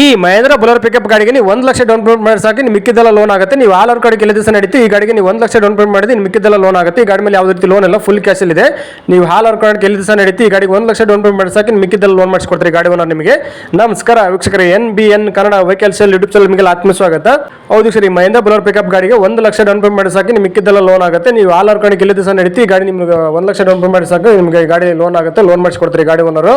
ಈ Mahendra Bolero pickup ಗಾಡಿಗೆ ನೀವು ಒಂದು ಲಕ್ಷ ಡೌನ್ ಪೇಮೆಂಟ್ ಮಾಡಿ ಸಾಕು ನಿಮ್ಮ ಮಿಕ್ಕಿದ್ದೆಲ್ಲ ಲೋನ್ ಆಗುತ್ತೆ. ನೀವು ಆಲ್ ಅವ್ರ ಕಡೆ ಕೆಲವು ದಿವಸ ನಡೀತಿ ಈ ಗಾಡಿಗೆ ನೀವು ಒಂದು ಲಕ್ಷ ಡೌನ್ ಪೇಮೆಂಟ್ ಮಾಡಿದ್ರೆ ನಿಮ್ಮ ಮಿಕ್ಕಿದ್ದೆಲ್ಲ ಲೋನ್ ಆಗುತ್ತೆ. ಈ ಗಾಡಿ ಮೇಲೆ ಯಾವುದೇ ರೀತಿ ಲೋನ್ ಎಲ್ಲ ಫುಲ್ ಕ್ಯಾಶ್ ಇದೆ. ನೀವು ಹಾಲ್ ಅವ್ರ ಕಡೆ ಕೆಲವು ದಿವಸ ನಡೀತಿ ಈ ಗಾಡಿಗೆ ಒಂದು ಲಕ್ಷ ಡೌನ್ ಪೇಮೆಂಟ್ ಮಾಡಿ ಸಾಕು ನಿಮ್ಮ ಮಿಕ್ಕಿದ್ದೆಲ್ಲ ಲೋನ್ ಮಾಡಿಸ್ಕೊಡ್ತಾರೆ ಗಾಡಿ ಓನರ್ ನಿಮಗೆ. ನಮಸ್ಕಾರ, ವೀಕ್ಷಕರೇ, N B N Kannada vehicle sale YouTube channel ನಿಮಗೆ ಆತ್ಮ ಸ್ವಾಗತ. ಹೌದು ಸರಿ ಮಹೇಂದ್ರ ಬುಲರ್ ಪಿಕಪ್ ಗಾಡಿಗೆ ಒಂದು ಲಕ್ಷ ಡೌನ್ ಪೇಮೆಂಟ್ ಮಾಡಿ ಸಾಕು ನಿಮ್ಮ ಮಿಕ್ಕಿದ್ದೆಲ್ಲ ಲೋನ್ ಆಗುತ್ತೆ. ನೀವು ಆಲ್ ಅವ್ರ ಕಡೆ ಕೆಲವು ದಿವಸ ನಡೀತಿ ಗಾಡಿ ನಿಮ್ಗೆ ಒಂದು ಲಕ್ಷ ಡೌನ್ ಪೇಮೆಂಟ್ ಮಾಡಿ ಸಾಕು ನಿಮಗೆ ಗಾಡಿ ಲೋನ್ ಆಗುತ್ತೆ ಲೋನ್ ಮಾಡಿಸ್ಕೊಡ್ತಾರೆ ಗಾಡಿ ಓನರು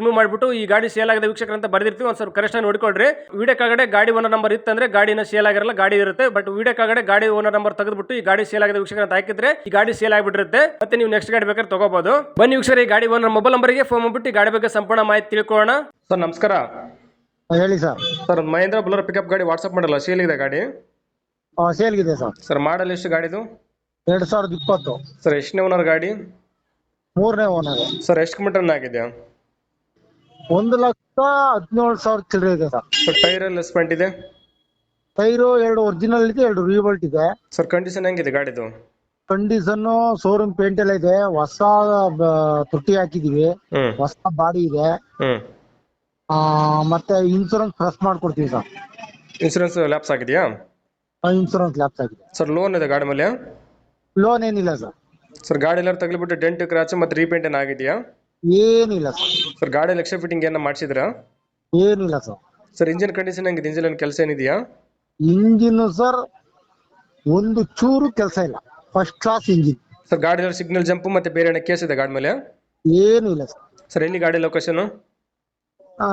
ರಿಮೂವ್ ಮಾಡಿಬಿಟ್ಟು ಈ ಗಾಡಿ ಸೇಲ್ ಆಗಿದೆ ವೀಕ್ಷಕರ ಅಂತ ಬರ್ದಿರ್ತೀವಿ. ಒಂದು ಸ್ವಲ್ಪ ಕರೆಕ್ಷನ್ ನೋಡ್ಕೊಳ್ರಿ. ವಿಡಿಯೋ ಕಾಗಡೆ ಗಾಡಿ ಓನರ್ ನಂಬರ್ ಇತ್ತಂದ್ರೆ ಗಾಡಿನ ಸೇಲ್ ಆಗಿರಲ್ಲ ಗಾಡಿ ಇರುತ್ತೆ. ಬಟ್ ವಿಡಿಯೋ ಕಾಗಡೆ ಗಾಡಿ ಓನರ್ ನಂಬರ್ ತೆಗೆದ್ಬಿಟ್ಟು ಈ ಗಾಡಿ ಸೇಲ್ ಆಗಿದೆ ವೀಕ್ಷಕರ ಅಂತ ಹಾಕಿದ್ರೆ ಈ ಗಾಡಿ ಸೇಲ್ ಆಗಿಬಿಟ್ಟಿರುತ್ತೆ. ಮತ್ತೆ ನೀವು ನೆಕ್ಸ್ಟ್ ಗಾಡಿ ಬೇಕಾದ್ರೆ ತಗೋಬಹುದು ಬನ್ನಿ ವೀಕ್ಷಕರು ಈ ಗಾಡಿ ಓನರ್ ಮೊಬೈಲ್ ನಂಬರ್ಗೆ ಫೋನ್ ಮಾಡ್ಬಿಟ್ಟು ಈ ಗಾಡಿ ಬಗ್ಗೆ ಸಂಪೂರ್ಣ ಮಾಹಿತಿ ತಿಳ್ಕೊಳ್ಳೋಣ. ಸರ್ ನಮಸ್ಕಾರ. ಹೇಳಿ sir. Sir Mahindra Bolero pickup ಗಾಡಿ ವಾಟ್ಸ್ಆಪ್ ಮಾಡಲ್ಲ ಸೇಲ್ ಇದೆ ಗಾಡಿ? ಸೇಲ್ಗಿದೆ ಸರ್. ಸರ್ ಮಾಡಲ್ ಎಷ್ಟು ಗಾಡಿದು? ಎರಡ್ ಸಾವಿರದ ಇಪ್ಪತ್ತು. ಸರ್ ಎಷ್ಟನೇ ಓನರ್ ಗಾಡಿ? ಮೂರನೇ ಓನರ್ ಸರ್ ಎಷ್ಟು ಕಿಲೋಮೀಟರ್ ಆಗಿದೆ? ಒಂದು ಲಕ್ಷ ಹದಿನೇಳು ಸಾವಿರ ಚಿಲ್ಲರೆ ಇದೆ ಸರ್. ಸರ್ ಟೈರ್ ಎಲ್ಲ ಸ್ಪೆಂಟ್ ಇದೆ? ಟೈರು ಎರಡು ಒರಿಜಿನಲ್ ಇದೆ ಎರಡು ರಿವಲ್ಟ್ ಇದೆ. ಸರ್ ಕಂಡೀಷನ್ ಹೆಂಗಿದೆ ಗಾಡಿದು? ಕಂಡೀಷನ್ ಶೋರೂಮ್ ಪೇಂಟ್ ಎಲ್ಲ ಇದೆ ಹೊಸ ಬ- ತೊಟ್ಟಿ ಹಾಕಿದೀವಿ. ಹ್ಮ್. ಹೊಸ ಬಾಡಿ ಇದೆ. ಹ್ಮ್. ಆ, ಮತ್ತೆ ಇನ್ಸೂರೆನ್ಸ್ ಪ್ರೆಸ್ ಮಾಡ್ಕೊಡ್ತೀವಿ ಸರ್. ಇನ್ಸೂರೆನ್ಸ್ ಲ್ಯಾಪ್ಸ್ ಆಗಿದೆಯಾ? ಇನ್ಸೂರೆನ್ಸ್ ಲ್ಯಾಪ್ಸ್ ಆಗಿದೆ. ಸರ್ ಲೋನ್ ಇದೆ ಗಾಡಿ ಮೇಲೆ? ಲೋನ್ ಏನಿಲ್ಲ ಸರ್. ಸರ್ ಗಾಡಿ ಎಲ್ಲ ತಗಲಿಬಿಟ್ಟು ಡೆಂಟ್ ಕ್ರಾಚ್ ಮತ್ತೆ ರೀಪೇಂಟ್ ಏನು ಆಗಿದೆಯಾ ಏನಿಲ್ಲ ಸರ್. ಸರ್ ಗಾಡಿ ಲಕ್ಷ ಫಿಟ್ಟಿಂಗ್ ಏನ ಮಾಡಿಸಿದ್ರಾ? ಏನಿಲ್ಲ ಸರ್. ಸರ್ ಇಂಜಿನ್ ಕಂಡೀಷನ್ ಹೆಂಗಿದೆ? ಇಂಜಿನ್ ಏನು ಕೆಲಸ ಏನಿದೆಯಾ? ಇಂಜಿನ್ ಸರ್ ಒಂದು ಚೂರು ಕೆಲಸ ಇಲ್ಲ. ಫಸ್ಟ್ ಕ್ಲಾಸ್ ಇಂಜಿನ್ ಸರ್ ಗಾಡಿ ಸಿಗ್ನಲ್ ಜಂಪ್ ಮತ್ತೆ ಬೇರೆ ಏನೋ ಕೇಸ್ ಇದೆ ಗಾಡಿ ಮೇಲೆ? ಏನಿಲ್ಲ ಸರ್. ಸರ್ ಎಲ್ಲಿ ಗಾಡಿ ಲೊಕೇಶನ್ ಆ,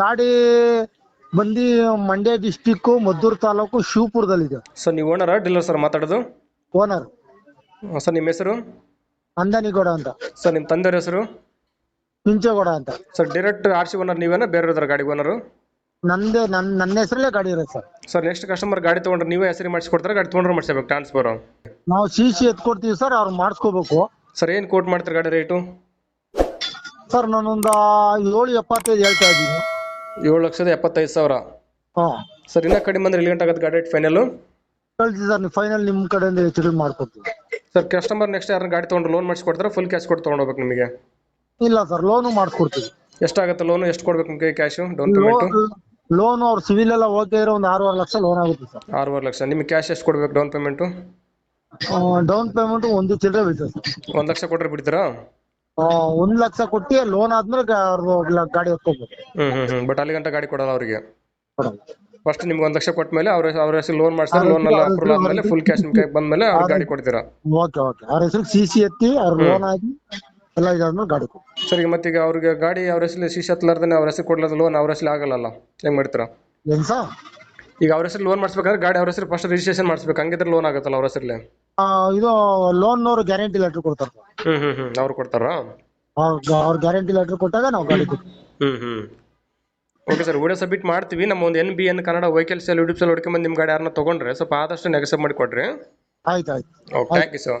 ಗಾಡಿ ಬಂದಿ ಮಂಡ್ಯ ಡಿಸ್ಟಿಕ್ ಮದ್ದೂರು ತಾಲೂಕು ಶಿವಪುರದಲ್ಲಿದೆ. ಸರ್ ನೀವು ಓನರಾ ಡೀಲರ್ ಸರ್ ಮಾತಾಡೋದು? ಓನರ್ ಸರ್ ನಿಮ್ಮ ಹೆಸರು? ಅಂದನಿಗೌಡ ಅಂತ. ಸರ್ ನಿಮ್ಮ ತಂದೆಯವ್ರ ಹೆಸರು? ಪಿಂಚೇಗೌಡ ಅಂತ. Sir direct R C owner ನೀವೇನಾ? ಬೇರೆ ಇದಾರೆ ಗಾಡಿ ಓನರು ನಂದೇ ನನ್ ನನ್ನ ಹೆಸರಲ್ಲೇ ಗಾಡಿ ಇರೋದು ಸರ್. ಸರ್ ನೆಕ್ಸ್ಟ್ ಕಸ್ಟಮರ್ ಗಾಡಿ ತೊಗೊಂಡ್ರೆ ನೀವೇ ಹೆಸರು ಮಾಡಿಸ್ಕೊಡ್ತಾರೆ? ಗಾಡಿ ತೊಗೊಂಡ್ರೆ ಮಾಡಿಸ್ಬೇಕು ಟ್ರಾನ್ಸ್ಫರ್ ನಾವು ಸಿ ಸಿ ಎತ್ಕೊಡ್ತೀವಿ ಸರ್ ಅವ್ರು ಮಾಡಿಸ್ಕೋಬೇಕು. ಸರ್ ಏನು ಕೋಟ್ ಮಾಡ್ತಾರೆ ಗಾಡಿ ರೇಟು ಸರ್ ನಾನೊಂದು ಏಳು ಎಪ್ಪತ್ತೈದು ಹೇಳ್ತಾ ಇದ್ದೀನಿ. ಏಳು ಲಕ್ಷದ ಎಪ್ಪತ್ತೈದು ಸಾವಿರ. ಹಾಂ. ಸರ್ ಇನ್ನೂ ಕಡಿಮೆ ಅಂದ್ರೆ ಎಲ್ಲಿ ಗಂಟೆ ಆಗುತ್ತೆ ಗಾಡಿ ರೇಟ್ ಫೈನಲ್ ಕಳ್ಸಿ ಸರ್ ನೀವು ಫೈನಲ್ ನಿಮ್ಮ ಕಡೆಯಿಂದ ಹೆಚ್ಚು ಕಡಿಮೆ ಮಾಡ್ಕೊಡ್ತೀವಿ. ಸರ್ ಕಸ್ಟಮರ್ ನೆಕ್ಸ್ಟ್ ಯಾರು ಗಾಡಿ ತೊಗೊಂಡ್ರೆ ಲೋನ್ ಮಾಡಿಸ್ಕೊಡ್ತಾರೆ? ಫುಲ್ ಕ್ಯಾಶ್ ಕೊಟ್ಟು ತೊಗೊಂಡೋಗ್ಬೇಕು ನಿಮಗೆ? ಇಲ್ಲ ಸರ್ ಲೋನು ಮಾಡಿಸ್ಕೊಡ್ತೀವಿ ಎಷ್ಟಾಗುತ್ತೆ ಲೋನು ಎಷ್ಟು ಕೊಡ್ಬೇಕು ಕ್ಯಾಶು ಡೌನ್ ಪೇಮೆಂಟ್ ಲೋನ್ ಅವ್ರ ಸಿವಿಲ್ ಎಲ್ಲ ಓಕೆ ಇರೋ ಒಂದು ಆರೂವರೆ ಲಕ್ಷ ಲೋನ್ ಆಗುತ್ತೆ ಸರ್ ಆರೂವರೆ ಲಕ್ಷ. ನಿಮಗೆ ಕ್ಯಾಶ್ ಎಷ್ಟು ಕೊಡ್ಬೇಕು ಡೌನ್ ಪೇಮೆಂಟು ಡೌನ್ ಪೇಮೆಂಟ್ ಒಂದು ಚಿಲ್ಲರೆ ಬೀಳ್ತದೆ ಸರ್ ಒಂದು ಲಕ್ಷ ಕೊಟ್ಟರೆ ಬಿಡ್ತೀರಾ? ಆ, ಒಂದ್ ಲಕ್ಷ ಕೊಟ್ಟು ಲೋನ್ ಆದ್ಮೇಲೆ ಗಾಡಿ ಹೊತ್ಕೋಬೇಕು ಹ್ಮ್ ಹ್ಮ್ ಬಟ್ ಅಲ್ಲಿ ಗಂಟ ಗಾಡಿ ಕೊಡಲ್ಲ ಅವರಿಗೆ. ಫಸ್ಟ್ ನಿಮ್ಗೆ ಒಂದು ಲಕ್ಷ ಕೊಟ್ಟ ಮೇಲೆ ಅವ್ರ ಅವ್ರ ಹೆಸರು ಲೋನ್ ಮಾಡಿಸ್ತಾರೆ ಲೋನ್ ಎಲ್ಲ ಅಪ್ರೂವಲ್ ಆದ್ಮೇಲೆ ಫುಲ್ ಕ್ಯಾಶ್ ನಿಮಗೆ ಕೈಗೆ ಬಂದಮೇಲೆ ಅವ್ರಿಗೆ ಗಾಡಿ ಕೊಡ್ತೀರಾ? Okay okay. ಅವ್ರ ಹೆಸರು ಸಿ ಸಿ ಎತ್ತಿ ಅವ್ರ ಲೋನ್ ಆಗಿ ಎಲ್ಲ ಇದಾದ್ಮೇಲೆ ಗಾಡಿ ಕೊಡು. ಸರ್ ಈಗ ಮತ್ತೆ ಈಗ ಅವ್ರಿಗೆ ಗಾಡಿ ಅವ್ರ ಹೆಸರು ಶೀಶ ಹತ್ತಲಾರ್ದೇ ಅವ್ರ ಹೆಸರು ಕೊಡ್ಲಾರ್ದ ಲೋನ್ ಅವ್ರ ಹೆಸರು ಆಗಲ್ಲ ಹೆಂಗ್ ಮಾಡ್ತೀರಾ ಏನ್ ಸರ್ ಈಗ ಅವ್ರ ಹೆಸರು ಲೋನ್ ಮಾಡಿಸ್ಬೇಕಾದ್ರೆ ಗಾಡಿ ಅವ್ರ ಹೆಸರು ಫಸ್ಟ್ ರಿಜಿಸ್ಟ್ರೇಷನ್ ಮಾಡಿಸ್ಬೇಕು. ಹಂಗಿದ್ರೆ ಲೋನ್ ಆಗುತ್ತಲ್ಲ ಅವ್ರ ಹೆಸರಲ್ಲಿ? ಆ, ಇದು ಲೋನ್ ಅವ್ರು ಗ್ಯಾರಂಟಿ ಲೆಟರ್ ಕೊಡ್ತಾರೆ. ಹ್ಮ್ ಹ್ಮ್ ಹ್ಮ್. ಅವ್ರು ಕೊಡ್ತಾರಾ? ಅವ್ರ ಅವ್ರ ಗ್ಯಾರಂಟಿ ಲೆಟರ್ ಕೊಟ್ಟಾಗ ನಾವು ಗಾಡಿ ಕೊಡ್ತೀವಿ. ಹ್ಮ್ ಹ್ಮ್. ಓಕೆ ಸರ್ ವಿಡಿಯೋ ಸಬ್ಮಿಟ್ ಮಾಡ್ತೀವಿ. ನಮ್ಮ ಒಂದು N B N Kannada vehicle sale YouTube sale ಹುಡ್ಕೊಂಬಂದು ನಿಮ್ಮ ಗಾಡಿ ಯಾರನ್ನ ತೊಗೊಂಡ್ರೆ ಸ್ವಲ್ಪ ಆದಷ್ಟು ನೆಗೆಸಬ್ ಮಾಡಿ ಕೊಡ್ರಿ. ಆಯ್ತು ಆಯ್ತು. ಓಕೆ ಥ್ಯಾಂಕ್ ಯು ಸರ್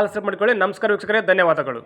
ಹಾಲ್ ಸಬ್ ಮಾಡ್ಕೊಳ್ಳಿ. ನಮಸ್ಕಾರ ವೀಕ್ಷಕರೇ ಧನ್ಯವಾದಗಳು.